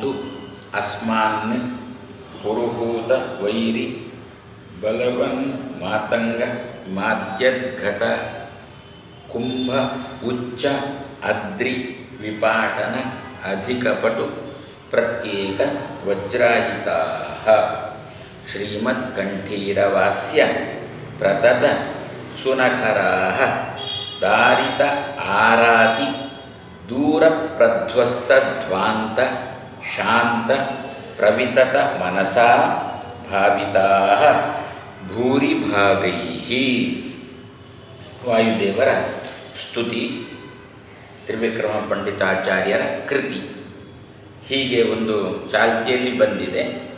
ಪಾಂತು ಅಸ್ಮಾನ್ ಪುರುಹೂತ ವೈರಿ ಬಲವನ್ ಮಾತಂಗ ಮಾದ್ಯದ್ಘಟ ಕುಂಭ ಉಚ್ಚ ಅದ್ರಿ ವಿಪಾಟನ ಅಧಿಕಪಟು ಪ್ರತ್ಯೇಕ ವಜ್ರಾಹಿತಾ ಶ್ರೀಮತ್ಕಂಠೀರವಾಸ್ಯ ಪ್ರತತ ಸುನಖರಾ ದಾರಿತ ಆರಾತಿ ದೂರಪ್ರಧ್ವಸ್ತಧ್ವಾಂತ ಶಾಂತ ಪ್ರವಿತತ ಮನಸಾ ಭಾವಿತಾ ಭೂರಿಭಾಗೈ ವಾಯುದೇವರ ಸ್ತುತಿ, ತ್ರಿವಿಕ್ರಮ ಪಂಡಿತಾಚಾರ್ಯರ ಕೃತಿ. ಹೀಗೆ ಒಂದು ಚಾಲ್ತಿಯಲ್ಲಿ ಬಂದಿದೆ.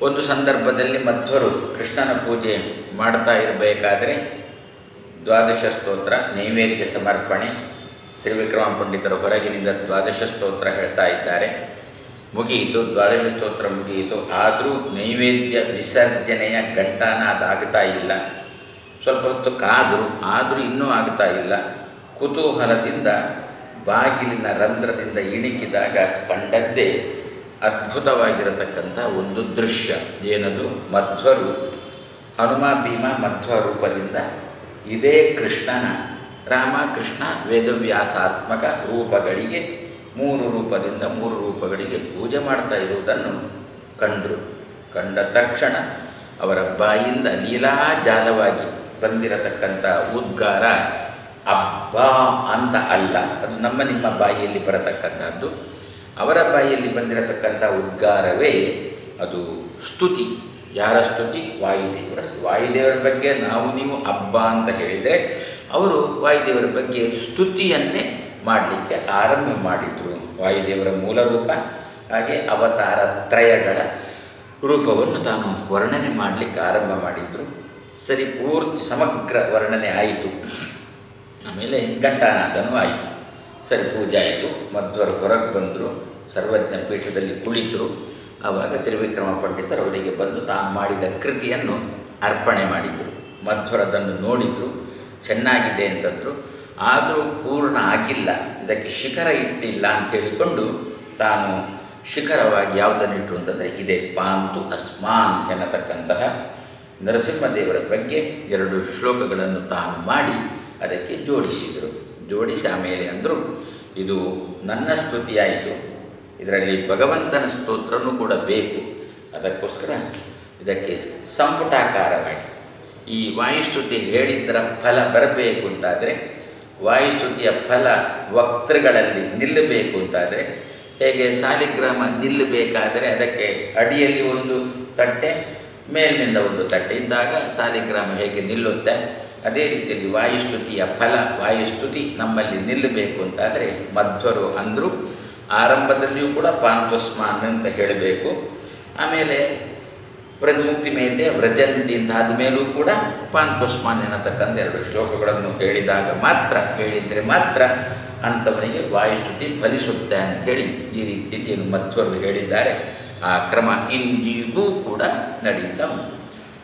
ಒಂದು ಸಂದರ್ಭದಲ್ಲಿ ಮಧ್ವರು ಕೃಷ್ಣನ ಪೂಜೆ ಮಾಡ್ತಾ ಇರಬೇಕಾದರೆ ದ್ವಾದಶ ಸ್ತೋತ್ರ, ನೈವೇದ್ಯ ಸಮರ್ಪಣೆ, ತ್ರಿವಿಕ್ರಮ ಪಂಡಿತರು ಹೊರಗಿನಿಂದ ದ್ವಾದಶ ಸ್ತೋತ್ರ ಹೇಳ್ತಾ ಇದ್ದಾರೆ. ಮುಗಿಯಿತು ದ್ವಾದಶ ಸ್ತೋತ್ರ ಮುಗಿಯಿತು. ಆದರೂ ನೈವೇದ್ಯ ವಿಸರ್ಜನೆಯ ಗಂಟಾನ ಅದಾಗ್ತಾ ಇಲ್ಲ. ಸ್ವಲ್ಪ ಹೊತ್ತು ಕಾದರು, ಆದರೂ ಇನ್ನೂ ಆಗ್ತಾ ಇಲ್ಲ. ಕುತೂಹಲದಿಂದ, ಬಾಗಿಲಿನ ರಂಧ್ರದಿಂದ ಇಣಿಕಿದಾಗ ಕಂಡದ್ದೇ ಅದ್ಭುತವಾಗಿರತಕ್ಕಂಥ ಒಂದು ದೃಶ್ಯ. ಏನದು? ಮಧ್ವರು ಹನುಮ, ಭೀಮ, ಮಧ್ವ ರೂಪದಿಂದ ಇದೇ ಕೃಷ್ಣನ ರಾಮ ಕೃಷ್ಣ ವೇದವ್ಯಾಸಾತ್ಮಕ ರೂಪಗಳಿಗೆ ಮೂರು ರೂಪದಿಂದ ಮೂರು ರೂಪಗಳಿಗೆ ಪೂಜೆ ಮಾಡ್ತಾ ಇರುವುದನ್ನು ಕಂಡರು. ಕಂಡ ತಕ್ಷಣ ಅವರ ಬಾಯಿಂದ ಲೀಲಾಜಾಲವಾಗಿ ಬಂದಿರತಕ್ಕಂಥ ಉದ್ಗಾರ, ಅಬ್ಬ ಅಂತ ಅಲ್ಲ, ಅದು ನಮ್ಮ ನಿಮ್ಮ ಬಾಯಿಯಲ್ಲಿ ಬರತಕ್ಕಂಥದ್ದು. ಅವರ ಬಾಯಿಯಲ್ಲಿ ಬಂದಿರತಕ್ಕಂಥ ಉದ್ಗಾರವೇ ಅದು ಸ್ತುತಿ. ಯಾರ ಸ್ತುತಿ? ವಾಯುದೇವರ ವಾಯುದೇವರ ಬಗ್ಗೆ ನಾವು ನೀವು ಅಬ್ಬ ಅಂತ ಹೇಳಿದರೆ, ಅವರು ವಾಯುದೇವರ ಬಗ್ಗೆ ಸ್ತುತಿಯನ್ನೇ ಮಾಡಲಿಕ್ಕೆ ಆರಂಭ ಮಾಡಿದರು ವಾಯುದೇವರ ಮೂಲ ರೂಪ, ಹಾಗೆ ಅವತಾರ ತ್ರಯಗಳ ರೂಪವನ್ನು ತಾನು ವರ್ಣನೆ ಮಾಡಲಿಕ್ಕೆ ಆರಂಭ ಮಾಡಿದರು. ಸರಿ, ಪೂರ್ತಿ ಸಮಗ್ರ ವರ್ಣನೆ ಆಯಿತು. ಆಮೇಲೆ ಘಂಟಾನಾಥನೂ ಆಯಿತು. ಸರಿ, ಪೂಜೆ ಆಯಿತು. ಮಧ್ವರು ಹೊರಗೆ ಬಂದರು. ಸರ್ವಜ್ಞ ಪೀಠದಲ್ಲಿ ಕುಳಿತರು. ಆವಾಗ ತ್ರಿವಿಕ್ರಮ ಪಂಡಿತರು ಅವರಿಗೆ ಬಂದು ತಾನು ಮಾಡಿದ ಕೃತಿಯನ್ನು ಅರ್ಪಣೆ ಮಾಡಿದರು. ಮಧ್ವರದನ್ನು ನೋಡಿದರು. ಚೆನ್ನಾಗಿದೆ ಅಂತಂದರು. ಆದರೂ ಪೂರ್ಣ ಆಗಿಲ್ಲ ಇದಕ್ಕೆ ಶಿಖರ ಇಟ್ಟಿಲ್ಲ ಅಂತ ಹೇಳಿಕೊಂಡು ತಾನು ಶಿಖರವಾಗಿ ಯಾವುದನ್ನಿಟ್ಟು ಅಂತಂದರೆ, ಇದೇ ಪಾಂತು ಅಸ್ಮಾನ್ ಎನ್ನತಕ್ಕಂತಹ ನರಸಿಂಹದೇವರ ಬಗ್ಗೆ ಎರಡು ಶ್ಲೋಕಗಳನ್ನು ತಾನು ಮಾಡಿ ಅದಕ್ಕೆ ಜೋಡಿಸಿದರು. ಜೋಡಿಸಿ ಆಮೇಲೆ ಅಂದರು, ಇದು ನನ್ನ ಸ್ತುತಿಯಾಯಿತು. ಇದರಲ್ಲಿ ಭಗವಂತನ ಸ್ತೋತ್ರನೂ ಕೂಡ ಬೇಕು. ಅದಕ್ಕೋಸ್ಕರ ಇದಕ್ಕೆ ಸಂಪುಟಾಕಾರವಾಗಿ ಈ ವಾಯುಸ್ತುತಿ ಹೇಳಿದ್ದರ ಫಲ ಬರಬೇಕು ಅಂತಾದರೆ ವಾಯುಸ್ತುತಿಯ ಫಲ ವಕ್ತೃಗಳಲ್ಲಿ ನಿಲ್ಲಬೇಕು ಅಂತಾದರೆ, ಹೇಗೆ ಸಾಲಿಗ್ರಾಮ ನಿಲ್ಲಬೇಕಾದರೆ ಅದಕ್ಕೆ ಅಡಿಯಲ್ಲಿ ಒಂದು ತಟ್ಟೆ, ಮೇಲಿನಿಂದ ಒಂದು ತಟ್ಟೆ. ಇದ್ದಾಗ ಸಾಲಿಗ್ರಾಮ ಹೇಗೆ ನಿಲ್ಲುತ್ತೆ? ಅದೇ ರೀತಿಯಲ್ಲಿ ವಾಯುಸ್ತುತಿಯ ಫಲ, ವಾಯುಸ್ತುತಿ ನಮ್ಮಲ್ಲಿ ನಿಲ್ಲಬೇಕು ಅಂತಾದರೆ ಮಧ್ವರು ಅಂದರು, ಆರಂಭದಲ್ಲಿಯೂ ಕೂಡ ಪಾಂತ್ವಸ್ಮಾನ್ ಅಂತ ಹೇಳಬೇಕು. ಆಮೇಲೆ ವ್ರಜಮುಕ್ತಿ ಮೇತೆ ವ್ರಜಂತಿ ಅಂತ ಮೇಲೂ ಕೂಡ ಪಾನ್ಪುಷ್ಮಾನ್ ಎನ್ನತಕ್ಕಂಥ ಎರಡು ಶ್ಲೋಕಗಳನ್ನು ಹೇಳಿದಾಗ ಮಾತ್ರ, ಹೇಳಿದರೆ ಮಾತ್ರ ಅಂಥವನಿಗೆ ವಾಯುಸ್ತುತಿ ಫಲಿಸುತ್ತೆ ಅಂಥೇಳಿ ಈ ರೀತಿಯಲ್ಲಿ ಏನು ಮಧ್ವರು ಹೇಳಿದ್ದಾರೆ. ಆ ಕ್ರಮ ಇಂದಿಗೂ ಕೂಡ ನಡೀತಾ ಉಂಟು.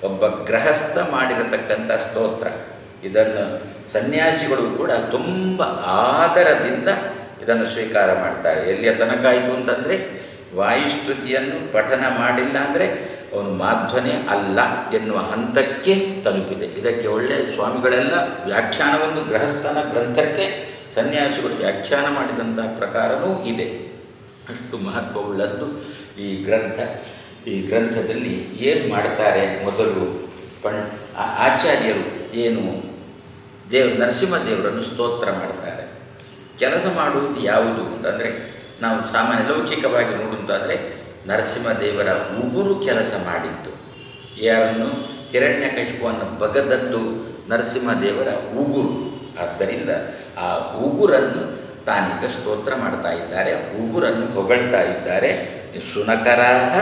ಒಬ್ಬ ಗೃಹಸ್ಥ ಮಾಡಿರತಕ್ಕಂಥ ಸ್ತೋತ್ರ, ಇದನ್ನು ಸನ್ಯಾಸಿಗಳು ಕೂಡ ತುಂಬ ಆದರದಿಂದ ಇದನ್ನು ಸ್ವೀಕಾರ ಮಾಡ್ತಾರೆ. ಎಲ್ಲಿಯ ತನಕ ಆಯಿತು ಅಂತಂದರೆ, ವಾಯುಸ್ತುತಿಯನ್ನು ಪಠನ ಮಾಡಿಲ್ಲ ಅಂದರೆ ಅವನು ಮಾಧ್ವನೇ ಅಲ್ಲ ಎನ್ನುವ ಹಂತಕ್ಕೆ ತಲುಪಿದೆ. ಇದಕ್ಕೆ ಒಳ್ಳೆಯ ಸ್ವಾಮಿಗಳೆಲ್ಲ ವ್ಯಾಖ್ಯಾನವನ್ನು ಗೃಹಸ್ಥನ ಗ್ರಂಥಕ್ಕೆ ಸನ್ಯಾಸಿಗಳು ವ್ಯಾಖ್ಯಾನ ಮಾಡಿದಂಥ ಪ್ರಕಾರವೂ ಇದೆ. ಅಷ್ಟು ಮಹತ್ವವುಳ್ಳದ್ದು ಈ ಗ್ರಂಥ. ಈ ಗ್ರಂಥದಲ್ಲಿ ಏನು ಮಾಡ್ತಾರೆ ಮೊದಲು ಪಣ್ ಆಚಾರ್ಯರು ಏನು? ದೇವ್ ನರಸಿಂಹದೇವರನ್ನು ಸ್ತೋತ್ರ ಮಾಡ್ತಾರೆ. ಕೆಲಸ ಮಾಡುವುದು ಯಾವುದು? ಅಂತಂದರೆ ನಾವು ಸಾಮಾನ್ಯ ಲೌಕಿಕವಾಗಿ ನೋಡುವುದಾದರೆ ನರಸಿಂಹದೇವರ ಉಗುರು ಕೆಲಸ ಮಾಡಿದ್ದು ಯಾರನ್ನು? ಹಿರಣ್ಯಕಶಿಪುವನ್ನು ಬಗದದ್ದು ನರಸಿಂಹದೇವರ ಉಗುರು. ಆದ್ದರಿಂದ ಆ ಉಗುರನ್ನು ತಾನೀಗ ಸ್ತೋತ್ರ ಮಾಡ್ತಾ ಇದ್ದಾರೆ. ಉಗುರನ್ನು ಹೊಗಳ್ತಾ ಇದ್ದಾರೆ. ಸುನಕರಾಹ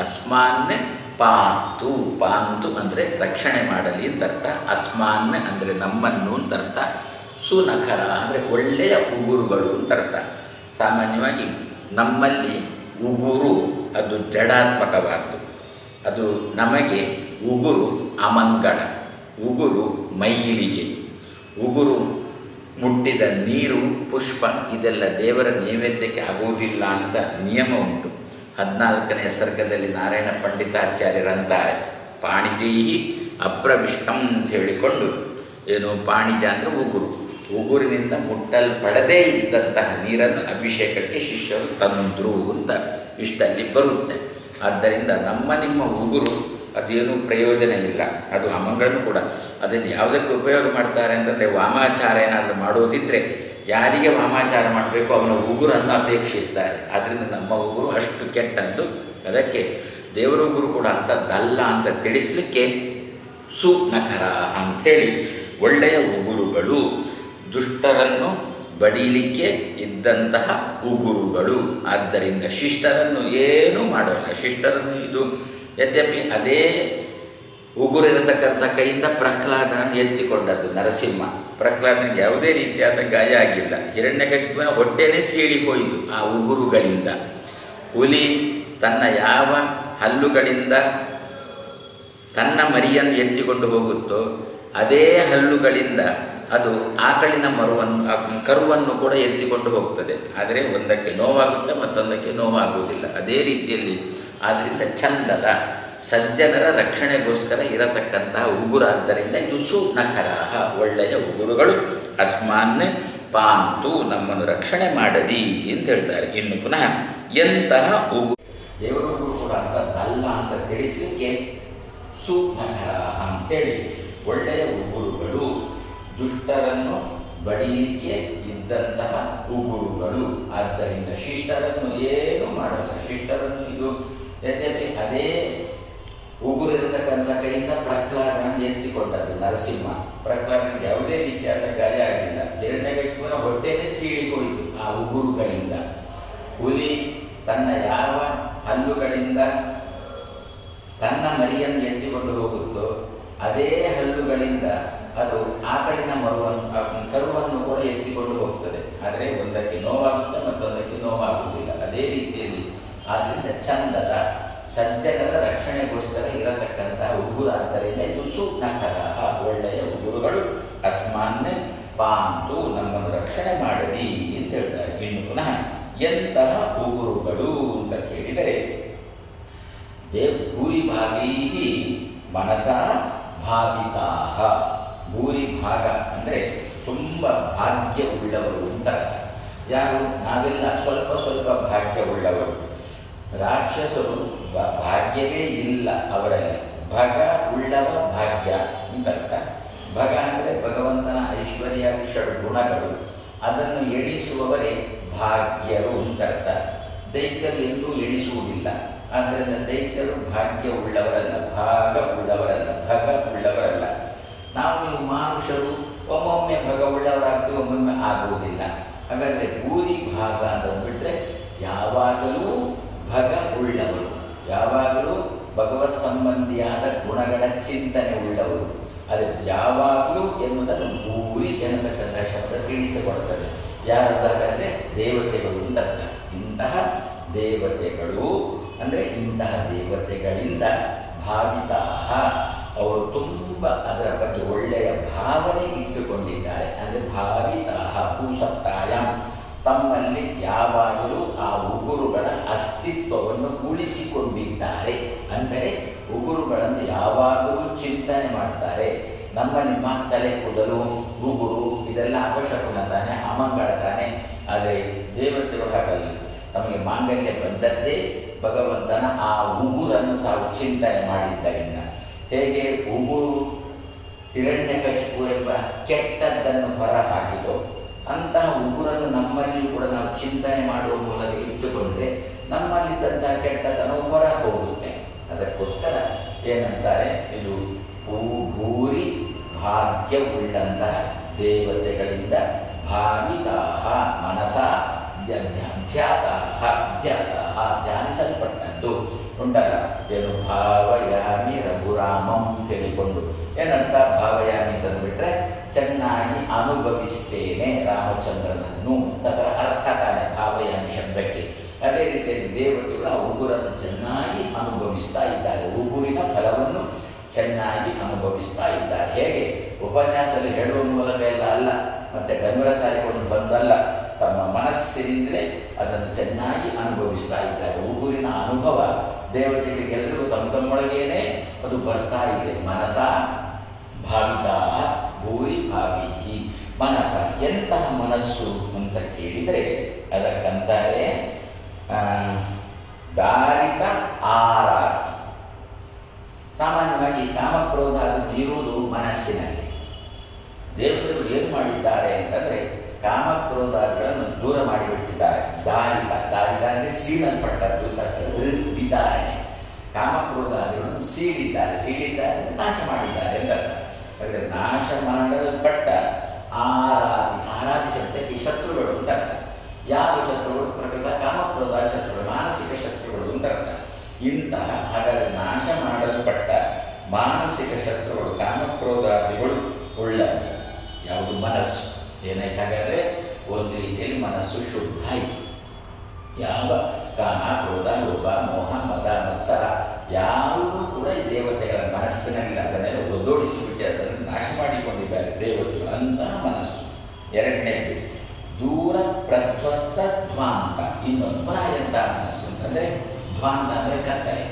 ಅಸ್ಮಾನ್ಯ ಪಾಂತು. ಪಾಂತು ಅಂದರೆ ರಕ್ಷಣೆ ಮಾಡಲಿ ಅಂತ ಅರ್ಥ. ಅಸ್ಮಾನ್ಯ ಅಂದರೆ ನಮ್ಮನ್ನು ಅಂತ ಅರ್ಥ. ಸುನಖರ ಅಂದರೆ ಒಳ್ಳೆಯ ಉಗುರುಗಳು ಅಂತ ಅರ್ಥ. ಸಾಮಾನ್ಯವಾಗಿ ನಮ್ಮಲ್ಲಿ ಉಗುರು ಅದು ಜಡಾತ್ಮಕವಾದ್ದು ಅದು ನಮಗೆ ಉಗುರು ಅಮಂಗಳ ಉಗುರು ಮೈಲಿಗೆ ಉಗುರು ಮುಟ್ಟಿದ ನೀರು, ಪುಷ್ಪ ಇದೆಲ್ಲ ದೇವರ ನೈವೇದ್ಯಕ್ಕೆ ಆಗುವುದಿಲ್ಲ ಅಂತ ನಿಯಮ ಉಂಟು. ಹದಿನಾಲ್ಕನೇ ಸರ್ಗದಲ್ಲಿ ನಾರಾಯಣ ಪಂಡಿತಾಚಾರ್ಯರಂತಾರೆ. ಪಾಣಿತೈಹಿ ಅಪ್ರವಿಷ್ಟಂ ಅಂತ ಹೇಳಿಕೊಂಡು, ಏನು ಪಾಣಿಜ ಅಂದರೆ ಉಗುರು. ಉಗುರಿನಿಂದ ಮುಟ್ಟಲ್ಪಡದೇ ಇದ್ದಂತಹ ನೀರನ್ನು ಅಭಿಷೇಕಕ್ಕೆ ಶಿಷ್ಯರು ತಂದರು ಅಂತ. ಇಷ್ಟಲ್ಲಿ ಬರುತ್ತೆ. ಆದ್ದರಿಂದ ನಮ್ಮ ನಿಮ್ಮ ಉಗುರು ಅದೇನೂ ಪ್ರಯೋಜನ ಇಲ್ಲ. ಅದು ಅಮಂಗಳನ್ನು ಕೂಡ. ಅದನ್ನು ಯಾವುದಕ್ಕೆ ಉಪಯೋಗ ಮಾಡ್ತಾರೆ ಅಂತಂದರೆ ವಾಮಾಚಾರ ಏನಾದರೂ ಮಾಡೋದಿದ್ದರೆ ಯಾರಿಗೆ ವಾಮಾಚಾರ ಮಾಡಬೇಕು ಅವನ ಉಗುರನ್ನು ಅಪೇಕ್ಷಿಸ್ತಾರೆ. ಆದ್ದರಿಂದ ನಮ್ಮ ಉಗುರು ಅಷ್ಟು ಕೆಟ್ಟದ್ದು. ಅದಕ್ಕೆ ದೇವರ ಉಗುರು ಕೂಡ ಅಂಥದ್ದಲ್ಲ ಅಂತ ತಿಳಿಸಲಿಕ್ಕೆ ಸುನಖರ ಅಂಥೇಳಿ ಒಳ್ಳೆಯ ಉಗುರುಗಳು ದುಷ್ಟರನ್ನು ಬಡೀಲಿಕ್ಕೆ ಇದ್ದಂತಹ ಉಗುರುಗಳು. ಆದ್ದರಿಂದ ಶಿಷ್ಟರನ್ನು ಏನೂ ಮಾಡೋಲ್ಲ. ಶಿಷ್ಟರನ್ನು ಇದು ಯದ್ಯಪಿ ಅದೇ ಉಗುರಿರತಕ್ಕಂಥ ಕೈಯಿಂದ ಪ್ರಹ್ಲಾದನನ್ನು ಎತ್ತಿಕೊಂಡದ್ದು ನರಸಿಂಹ. ಪ್ರಹ್ಲಾದನಿಗೆ ಯಾವುದೇ ರೀತಿಯಾದ ಗಾಯ ಆಗಿಲ್ಲ. ಹಿರಣ್ಯಕಶಿಪುವಿನ ಹೊಟ್ಟೆನೇ ಸೀಳಿ ಹೋಯಿತು ಆ ಉಗುರುಗಳಿಂದ. ಹುಲಿ ತನ್ನ ಯಾವ ಹಲ್ಲುಗಳಿಂದ ತನ್ನ ಮರಿಯನ್ನು ಎತ್ತಿಕೊಂಡು ಹೋಗುತ್ತೋ, ಅದೇ ಹಲ್ಲುಗಳಿಂದ ಅದು ಆಕಳಿನ ಮರುವನ್ನು ಕರುವನ್ನು ಕೂಡ ಎತ್ತಿಕೊಂಡು ಹೋಗ್ತದೆ. ಆದರೆ ಒಂದಕ್ಕೆ ನೋವಾಗುತ್ತೆ, ಮತ್ತೊಂದಕ್ಕೆ ನೋವಾಗುವುದಿಲ್ಲ. ಅದೇ ರೀತಿಯಲ್ಲಿ ಆದ್ದರಿಂದ ಚಂದದ, ಸಜ್ಜನರ ರಕ್ಷಣೆಗೋಸ್ಕರ ಇರತಕ್ಕಂತಹ ಉಗುರಾದ್ದರಿಂದ ಇದು ಸುನಖರಾಹ ಒಳ್ಳೆಯ ಉಗುರುಗಳು. ಅಸ್ಮಾನ್ ಪಾಂತು, ನಮ್ಮನ್ನು ರಕ್ಷಣೆ ಮಾಡದಿ ಅಂತ ಹೇಳ್ತಾರೆ. ಇನ್ನು ಪುನಃ ಎಂತಹ ಉಗುರು? ದೇವರ ಉಗುರು ಕೂಡ ಅಲ್ಲ ಅಂತ ತಿಳಿಸಲಿಕ್ಕೆ ಸುನಖರ ಅಂತೇಳಿ ಒಳ್ಳೆಯ ಉಗುರುಗಳು ದುಷ್ಟರನ್ನು ಬಡಿಲಿಕ್ಕೆ ಇದ್ದಂತಹ ಉಗುರುಗಳು. ಆದ್ದರಿಂದ ಶಿಷ್ಟರನ್ನು ಏನು ಮಾಡಲ್ಲ. ಶಿಷ್ಟರನ್ನು ಇದು ಯದ್ಯಪಿ ಅದೇ ಉಗುರಿರತಕ್ಕಂಥ ಕೈಯಿಂದ ಪ್ರಹ್ಲಾದನನ್ನು ಎತ್ತಿಕೊಂಡದ್ದು ನರಸಿಂಹ. ಪ್ರಹ್ಲಾದನಿಗೆ ಯಾವುದೇ ರೀತಿಯಾದ ಗಾಯ ಆಗಿಲ್ಲ ಎರಡನೇ ಹೊಟ್ಟೆನೇ ಸೀಳಿ ಸೀಳಿಕೊಳ್ಳಿತು ಆ ಉಗುರುಗಳಿಂದ. ಹುಲಿ ತನ್ನ ಯಾವ ಹಲ್ಲುಗಳಿಂದ ತನ್ನ ಮರಿಯನ್ನು ಎತ್ತಿಕೊಂಡು ಹೋಗುತ್ತೋ, ಅದೇ ಹಲ್ಲುಗಳಿಂದ ಅದು ಆಕಳಿನ ಮರುವನ್ನು ಕರುವನ್ನು ಕೂಡ ಎತ್ತಿಕೊಂಡು ಹೋಗ್ತದೆ. ಆದರೆ ಒಂದಕ್ಕೆ ನೋವಾಗುತ್ತೆ, ಮತ್ತೊಂದಕ್ಕೆ ನೋವಾಗುವುದಿಲ್ಲ. ಅದೇ ರೀತಿಯಲ್ಲಿ ಆದ್ದರಿಂದ ಚಂದದ, ಸಜ್ಜನರ ರಕ್ಷಣೆಗೋಸ್ಕರ ಇರತಕ್ಕಂತಹ ಉಗುರಾದ್ದರಿಂದ ಇದು ಸೂಕ್ತಕರ ಒಳ್ಳೆಯ ಉಗುರುಗಳು. ಅಸ್ಮಾನ್ ಪಾಂತು ನಮ್ಮನ್ನು ರಕ್ಷಣೆ ಮಾಡಲಿ ಅಂತ ಹೇಳ್ತಾರೆ. ಇನ್ನು ಪುನಃ ಎಂತಹ ಉಗುರುಗಳು ಅಂತ ಕೇಳಿದರೆ ಭೂರಿ ಭಾಗೈ ಮನಸ ಭಾವಿತಾ ಭೂರಿ ಭಾಗ ಅಂದರೆ ತುಂಬ ಭಾಗ್ಯವುಳ್ಳವರು ಅಂತ ಯಾರು? ನಾವೆಲ್ಲ ಸ್ವಲ್ಪ ಸ್ವಲ್ಪ ಭಾಗ್ಯ ಉಳ್ಳವರು ರಾಕ್ಷಸರು ಭಾಗ್ಯವೇ ಇಲ್ಲ ಅವರಲ್ಲಿ. ಭಗ ಉಳ್ಳವ ಭಾಗ್ಯ ಅಂತರ್ಥ ಭಗ ಅಂದರೆ ಭಗವಂತನ ಐಶ್ವರ್ಯ ಷಡ್ಗುಣಗಳು ಅದನ್ನು ಎಣಿಸುವವರೇ ಭಾಗ್ಯರು ಅಂತರ್ಥ ದೈತ್ಯರು ಎಂದೂ ಎಣಿಸುವುದಿಲ್ಲ. ಆದ್ದರಿಂದ ದೈತ್ಯರು ಭಾಗ್ಯ ಉಳ್ಳವರಲ್ಲ ಭಾಗ ಉಳ್ಳವರಲ್ಲ, ಭಗ ಉಳ್ಳವರಲ್ಲ. ನಾವು ನೀವು ಮಾನುಷರು ಒಮ್ಮೊಮ್ಮೆ ಭಗ ಉಳ್ಳವರಾಗ್ತೀವಿ ಒಮ್ಮೊಮ್ಮೆ ಆಗುವುದಿಲ್ಲ ಹಾಗಾದರೆ ಭೂರಿ ಭಾಗ ಅಂತ ಅಂತಂದ್ಬಿಟ್ರೆ ಯಾವಾಗಲೂ ಭಗ ಉಳ್ಳವರು ಯಾವಾಗಲೂ ಭಗವತ್ ಸಂಬಂಧಿಯಾದ ಗುಣಗಳ ಚಿಂತನೆ ಉಳ್ಳವರು. ಅದು ಯಾವಾಗಲೂ ಎನ್ನುವುದನ್ನು ಭೂರಿ ಎನ್ನತಕ್ಕಂಥ ಶಬ್ದ ತಿಳಿಸಿಕೊಡ್ತದೆ. ಯಾರದಾಗಂದರೆ ದೇವತೆಗಳು ಅಂತ. ಇಂತಹ ದೇವತೆಗಳು, ಅಂದರೆ ಇಂತಹ ದೇವತೆಗಳಿಂದ ಭಾವಿತಾಹ ಅವರು ತುಂಬ ಅದರ ಬಗ್ಗೆ ಒಳ್ಳೆಯ ಭಾವನೆ ಇಟ್ಟುಕೊಂಡಿದ್ದಾರೆ. ಅಂದರೆ ಭಾವಿತಾಹ ಭೂಸತ್ತಾಯ. ತಮ್ಮಲ್ಲಿ ಯಾವಾಗಲೂ ಆ ಉಗುರುಗಳ ಅಸ್ತಿತ್ವವನ್ನು ಉಳಿಸಿಕೊಂಡಿದ್ದಾರೆ. ಅಂದರೆ ಉಗುರುಗಳನ್ನು ಯಾವಾಗಲೂ ಚಿಂತನೆ ಮಾಡ್ತಾರೆ. ನಮ್ಮ ನಿಮ್ಮ ತಲೆ ಕೂದಲು, ಉಗುರು, ಇದೆಲ್ಲ ಅವಶ್ಯಕನ ತಾನೆ, ಅಮಂಗಳ ತಾನೆ. ಆದರೆ ದೇವತೆಗಳು ಹಾಗಲ್ಲ ತಮಗೆ ಮಾಂಗಲ್ಯ ಬಂದದ್ದೇ ಭಗವಂತನ ಆ ಉಗುರನ್ನು ತಾವು ಚಿಂತನೆ ಮಾಡಿದ್ದರಿಂದ. ಹೇಗೆ ಉಗುರು ಹಿರಣ್ಯಕಶಿಪು ಎಂಬ ಕೆಟ್ಟದ್ದನ್ನು ಹೊರ ಹಾಕಿದೋ ಅಂತಹ ಉಗುರನ್ನು ನಮ್ಮಲ್ಲಿಯೂ ಕೂಡ ನಾವು ಚಿಂತನೆ ಮಾಡುವ ಮೂಲಕ ಇಟ್ಟುಕೊಂಡ್ರೆ ನಮ್ಮಲ್ಲಿದ್ದಂತಹ ಕೆಟ್ಟತನವು ಹೊರ ಹೋಗುತ್ತೆ ಅದಕ್ಕೋಸ್ಕರ ಏನಂತಾರೆ, ಇದು ಭೂರಿ ಭಾಗ್ಯವುಳ್ಳಂತಹ ದೇವತೆಗಳಿಂದ ಭಾವಿತಾಹ ಮನಸ ಧ್ಯಾತಾಹ ಧ್ಯಾತ ಧ್ಯಾನಿಸಲ್ಪಟ್ಟದ್ದು ಉಂಟಲ್ಲ? ಏನು? ಭಾವಯಾಮಿ ರಘುರಾಮಂ ಕೇಳಿಕೊಂಡು ಏನಂತ? ಭಾವಯಾಮಿ ತಂದುಬಿಟ್ರೆ, ಚೆನ್ನಾಗಿ ಅನುಭವಿಸ್ತೇನೆ ರಾಮಚಂದ್ರನನ್ನು ಅದರ ಅರ್ಥ ತಾನೆ ಭಾವಯಾಮಿ ಶಬ್ದಕ್ಕೆ. ಅದೇ ರೀತಿಯಲ್ಲಿ ದೇವತೆಗಳು ಆ ಉಗುರನ್ನು ಚೆನ್ನಾಗಿ ಅನುಭವಿಸ್ತಾ ಇದ್ದಾರೆ. ಉಗುರಿನ ಫಲವನ್ನು ಚೆನ್ನಾಗಿ ಅನುಭವಿಸ್ತಾ ಇದ್ದಾರೆ. ಹೇಗೆ? ಉಪನ್ಯಾಸದಲ್ಲಿ ಹೇಳುವ ಮೂಲಕ ಎಲ್ಲ ಅಲ್ಲ. ಮತ್ತೆ ಡಂಗುರ ಸಾರಿಕೊಂಡು ಬಂದಲ್ಲ. ತಮ್ಮ ಮನಸ್ಸಿನಿಂದಲೇ ಅದನ್ನು ಚೆನ್ನಾಗಿ ಅನುಭವಿಸ್ತಾ ಇದ್ದಾರೆ. ಉಗುರಿನ ಅನುಭವ, ದೇವತೆಗಳಿಗೆಲ್ಲರೂ ತಮ್ಮ ತಮ್ಮೊಳಗೇನೆ ಅದು ಬರ್ತಾ ಇದೆ. ಮನಸ, ಭಾವಿತ, ಭೂರಿ, ಭಾವಿ ಮನಸ, ಎಂತಹ ಮನಸ್ಸು ಅಂತ ಕೇಳಿದರೆ ಅದಕ್ಕಂತಾರೆ ದಾರಿತ ಆರಾತಿ ಸಾಮಾನ್ಯವಾಗಿ ಕಾಮಕ್ರೋಧ ಅದು ಇರುವುದು ಮನಸ್ಸಿನಲ್ಲಿ. ದೇವತೆಗಳು ಏನು ಮಾಡಿದ್ದಾರೆ ಅಂತಂದರೆ ಕಾಮಕ್ರೋಧಾದಿಗಳನ್ನು ದೂರ ಮಾಡಿಬಿಟ್ಟಿದ್ದಾರೆ. ದಾರಿತ ದಾರಿತ ಅಂದರೆ ಸೀಳಲ್ಪಟ್ಟದ್ದು ವಿದಾರಣೆ ಕಾಮಕ್ರೋಧಾದಿಗಳನ್ನು ಸೀಳಿದ್ದಾರೆ ಸೀಳಿದ್ದಾರೆ ಅಂದ್ರೆ ನಾಶ ಮಾಡಿದ್ದಾರೆ ಅರ್ಥ. ಹಾಗಾದ್ರೆ ನಾಶ ಮಾಡಲ್ಪಟ್ಟ ಆರಾಧಿ ಆರಾಧಿ ಶಬ್ದಕ್ಕೆ ಶತ್ರುಗಳು ಅಂತ ಅರ್ಥ. ಯಾವ ಶತ್ರುಗಳು? ಪ್ರಕೃತ ಕಾಮಕ್ರೋಧ ಶತ್ರುಗಳು, ಮಾನಸಿಕ ಶತ್ರುಗಳು ಅಂತ ಅರ್ಥ. ಇಂತಹ ಹಾಗಾದರೆ ನಾಶ ಮಾಡಲ್ಪಟ್ಟ ಮಾನಸಿಕ ಶತ್ರುಗಳು, ಕಾಮಕ್ರೋಧಾದಿಗಳು ಉಳ್ಳ ಯಾವುದು? ಮನಸ್ಸು. ಏನಾಯ್ತು ಹಾಗಾದರೆ ಒಂದು ರೀತಿಯಲ್ಲಿ ಮನಸ್ಸು ಶುದ್ಧ ಆಯಿತು. ಯಾವ ಕಾಮ, ಕ್ರೋಧ ಲೋಭ ಮೋಹ, ಮದ, ಮತ್ಸರ, ಯಾವುದೂ ಕೂಡ ಈ ದೇವತೆಗಳ ಮನಸ್ಸಿನಲ್ಲಿ ಅದನ್ನೆಲ್ಲ ಒದ್ದೋಡಿಸಿಬಿಟ್ಟು ಅದನ್ನು ನಾಶ ಮಾಡಿಕೊಂಡಿದ್ದಾರೆ ದೇವತೆಗಳು. ಅಂತಹ ಮನಸ್ಸು. ಎರಡನೇದು, ದೂರ ಪ್ರಧ್ವಸ್ತ ಧ್ವಾಂತ ಇನ್ನೊಂದು ಎಂಥ ಮನಸ್ಸು ಅಂತಂದರೆ ಧ್ವಾಂತ ಅಂದರೆ ಕತ್ತಲೆ.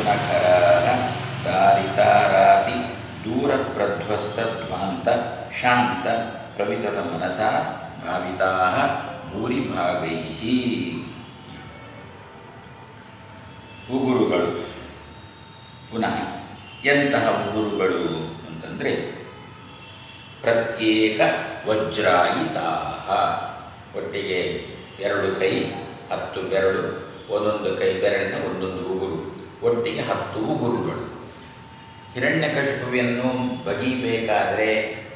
ಸುನಖರ ದಾರಿತಾರಾತಿ ದೂರ ಪ್ರಧ್ವಸ್ತಧ್ವಾಂತ ಶಾಂತ ಪ್ರವಿತದ ಮನಸ ಭಾವಿತಾ ಭೂರಿಭಾಗೈ ಉಗುರುಗಳು ಪುನಃ ಎಂತಹ ಉಗುರುಗಳು ಅಂತಂದರೆ ಪ್ರತ್ಯೇಕ ವಜ್ರಾಯಿತಾ ಒಟ್ಟಿಗೆ ಎರಡು ಕೈ ಹತ್ತು ಬೆರಳು ಒಂದೊಂದು ಕೈ ಬೆರಳಿನ ಒಂದೊಂದು ಉಗುರು ಒಟ್ಟಿಗೆ ಹತ್ತು ಗುರುಗಳು. ಹಿರಣ್ಯಕಶಿಪುವಿಯನ್ನು ಬಗಿಬೇಕಾದರೆ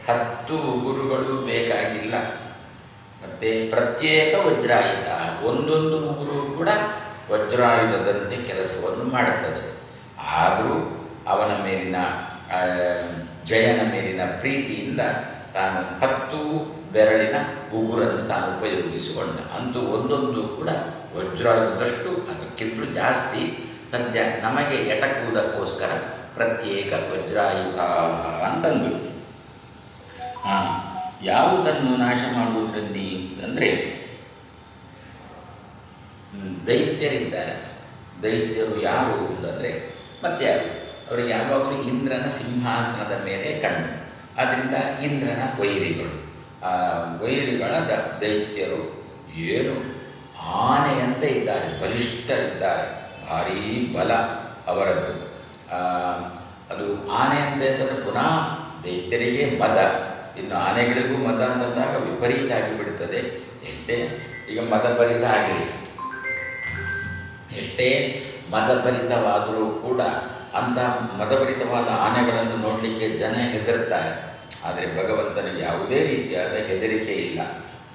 ಹತ್ತು ಉಗುರುಗಳು ಬೇಕಾಗಿಲ್ಲ. ಮತ್ತು ಪ್ರತ್ಯೇಕ ವಜ್ರಾಯುಧ, ಒಂದೊಂದು ಉಗುರು ಕೂಡ ವಜ್ರಾಯುಧದಂತೆ ಕೆಲಸವನ್ನು ಮಾಡುತ್ತದೆ. ಆದರೂ ಅವನ ಮೇಲಿನ ಜಯನ ಮೇಲಿನ ಪ್ರೀತಿಯಿಂದ ತಾನು ಹತ್ತು ಬೆರಳಿನ ಉಗುರನ್ನು ತಾನು ಉಪಯೋಗಿಸಿಕೊಂಡ. ಅಂತೂ ಒಂದೊಂದು ಕೂಡ ವಜ್ರಾಯುಧದಷ್ಟು ಅದಕ್ಕಿಂತಲೂ ಜಾಸ್ತಿ ಸದ್ಯ ನಮಗೆ ಎಟಕುವುದಕ್ಕೋಸ್ಕರ ಪ್ರತ್ಯೇಕ ವಜ್ರಾಯುತ ಅಂತಂದು ಹಾಂ ಯಾವುದನ್ನು ನಾಶ ಮಾಡುವುದರಲ್ಲಿ ಅಂತಂದರೆ ದೈತ್ಯರಿದ್ದಾರೆ. ದೈತ್ಯರು ಯಾರು ಅಂತಂದರೆ ಮತ್ತಾರು ಅವರಿಗೆ ಯಾವಾಗಲೂ ಇಂದ್ರನ ಸಿಂಹಾಸನದ ಮೇಲೆ ಕಣ್ಣು. ಆದ್ದರಿಂದ ಇಂದ್ರನ ವೈರಿಗಳು. ಆ, ವೈರಿಗಳ ದೈತ್ಯರು ಏನು? ಆನೆಯಂತೆ ಇದ್ದಾರೆ, ಬಲಿಷ್ಠರಿದ್ದಾರೆ. ಭಾರೀ ಬಲ ಅವರದ್ದು. ಅದು ಆನೆ ಅಂತ ಅಂತಂದರೆ ಪುನಃ ದೈತ್ಯರಿಗೆ ಮದ. ಇನ್ನು ಆನೆಗಳಿಗೂ ಮದ ಅಂತಂದಾಗ ವಿಪರೀತ ಆಗಿಬಿಡುತ್ತದೆ ಎಷ್ಟೇ, ಈಗ ಮದಭರಿತ ಆಗಲಿ. ಎಷ್ಟೇ ಮದಭರಿತವಾದರೂ ಕೂಡ ಅಂತಹ ಮದಭರಿತವಾದ ಆನೆಗಳನ್ನು ನೋಡಲಿಕ್ಕೆ ಜನ ಹೆದರ್ತಾರೆ ಆದರೆ ಭಗವಂತನಿಗೆ ಯಾವುದೇ ರೀತಿಯಾದ ಹೆದರಿಕೆ ಇಲ್ಲ.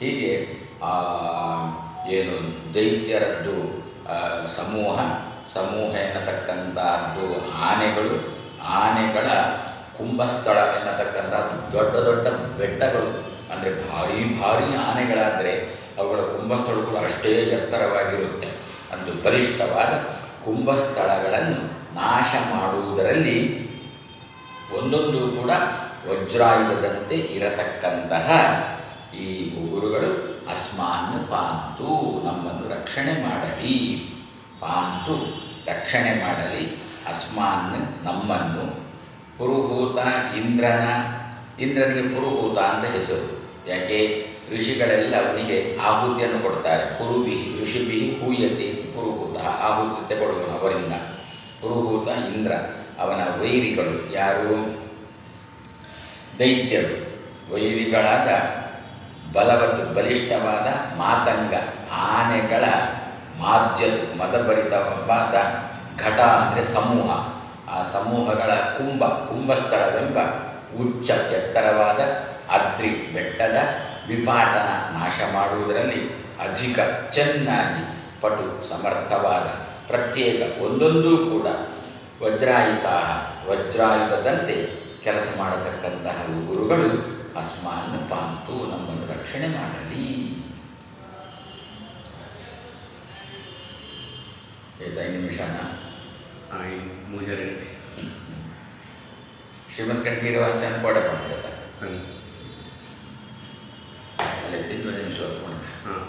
ಹೀಗೆ ಏನು ದೈತ್ಯರದ್ದು ಸಮೂಹ ಸಮೂಹ ಎನ್ನತಕ್ಕಂಥದ್ದು ಆನೆಗಳು. ಆನೆಗಳ ಕುಂಭಸ್ಥಳ ಎನ್ನತಕ್ಕಂಥದ್ದು ದೊಡ್ಡ ದೊಡ್ಡ ಬೆಟ್ಟಗಳು. ಅಂದರೆ ಭಾರಿ ಭಾರಿ ಆನೆಗಳಾದರೆ ಅವುಗಳ ಕುಂಭಸ್ಥಳಗಳು ಅಷ್ಟೇ ಎತ್ತರವಾಗಿರುತ್ತೆ. ಅಂದು ಬಲಿಷ್ಠವಾದ ಕುಂಭಸ್ಥಳಗಳನ್ನು ನಾಶ ಮಾಡುವುದರಲ್ಲಿ ಒಂದೊಂದು ಕೂಡ ವಜ್ರಾಯುಧದಂತೆ ಇರತಕ್ಕಂತಹ ಈ ಉಗುರುಗಳು ಅಸ್ಮಾನ್ ಪಾಂತು ನಮ್ಮನ್ನು ರಕ್ಷಣೆ ಮಾಡಲಿ. ಪಾಂತು ರಕ್ಷಣೆ ಮಾಡಲಿ. ಅಸ್ಮಾನ್ ನಮ್ಮನ್ನು ಪುರುಹೂತ ಇಂದ್ರನ, ಇಂದ್ರನಿಗೆ ಪುರುಹೂತ ಅಂತ ಹೆಸರು. ಯಾಕೆ? ಋಷಿಗಳೆಲ್ಲ ಅವನಿಗೆ ಆಹುತಿಯನ್ನು ಕೊಡ್ತಾರೆ. ಪುರುಬಿ ಋಷಿಭಿ ಹೂಯತಿ ಪುರುಹೂತ ಆಹುತಿ ತಗೊಳ್ಳುವನು ಅವರಿಂದ. ಪುರುಹೂತ, ಇಂದ್ರ, ಅವನ ವೈರಿಗಳು ಯಾರು? ದೈತ್ಯರು. ವೈರಿಗಳಾದ ಬಲವತ್ತು ಬಲಿಷ್ಠವಾದ ಮಾತಂಗ, ಆನೆಗಳ ಮಾಧ್ಯದ ಮದಭರಿತವಾದ ಘಟ ಅಂದರೆ ಸಮೂಹ. ಆ ಸಮೂಹಗಳ ಕುಂಭ, ಕುಂಭಸ್ಥಳವೆಂಬ ಉಚ್ಚ ಎತ್ತರವಾದ, ಅದ್ರಿ ಬೆಟ್ಟದ ವಿಪಾಟನ ನಾಶ ಮಾಡುವುದರಲ್ಲಿ ಅಧಿಕ ಚೆನ್ನಾಗಿ ಪಟು ಸಮರ್ಥವಾದ ಪ್ರತ್ಯೇಕ ಒಂದೊಂದೂ ಕೂಡ ವಜ್ರಾಯುತ ವಜ್ರಾಯುಧದಂತೆ ಕೆಲಸ ಮಾಡತಕ್ಕಂತಹ ಗುರುಗಳು ಅಸ್ಮಾನ್ ಪಾಂತು ನಮ್ಮನ್ನು ರಕ್ಷಣೆ ಮಾಡಲಿ ಆಯ್ತಾ ಐದು ನಿಮಿಷನ ಆಯ್ ಮೂಜರೆ ಶ್ರೀಮಂತ ಕಂಠೀರವಾಸನ ಕೋಡೆ ಮಾಡ್ತಾರೆ ಹಾಂ ಅಲ್ಲಿ ತಿಂದು ನಿಮಿಷ ಹಾಂ